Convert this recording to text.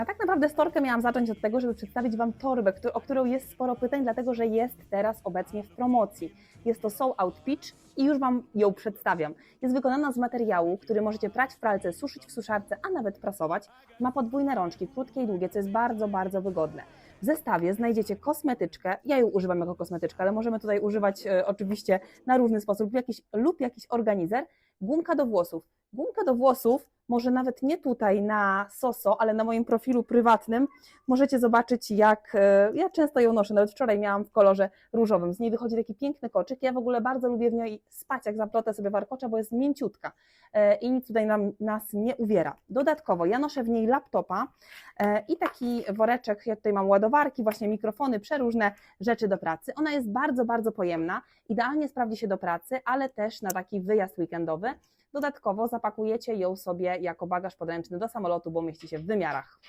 A tak naprawdę storkę miałam zacząć od tego, żeby przedstawić Wam torbę, o którą jest sporo pytań, dlatego że jest teraz obecnie w promocji. Jest to Soul Out Peach i już Wam ją przedstawiam. Jest wykonana z materiału, który możecie prać w pralce, suszyć w suszarce, a nawet prasować. Ma podwójne rączki, krótkie i długie, co jest bardzo, bardzo wygodne. W zestawie znajdziecie kosmetyczkę. Ja ją używam jako kosmetyczkę, ale możemy tutaj używać e, oczywiście na różny sposób jakiś, lub jakiś organizer. Gumka do włosów. Gumka do włosów, może nawet nie tutaj na Soso, ale na moim profilu prywatnym możecie zobaczyć, jak e, ja często ją noszę. Nawet wczoraj miałam w kolorze różowym. Z niej wychodzi taki piękny koczyk. Ja w ogóle bardzo lubię w niej spać, jak zaplotę sobie warkocza, bo jest mięciutka e, i nic tutaj nam, nas nie uwiera. Dodatkowo ja noszę w niej laptopa e, i taki woreczek. Ja tutaj mam ładowarki, właśnie mikrofony, przeróżne rzeczy do pracy. Ona jest bardzo, bardzo pojemna. Idealnie sprawdzi się do pracy, ale też na taki wyjazd weekendowy. Dodatkowo zapakujecie ją sobie jako bagaż podręczny do samolotu, bo mieści się w wymiarach.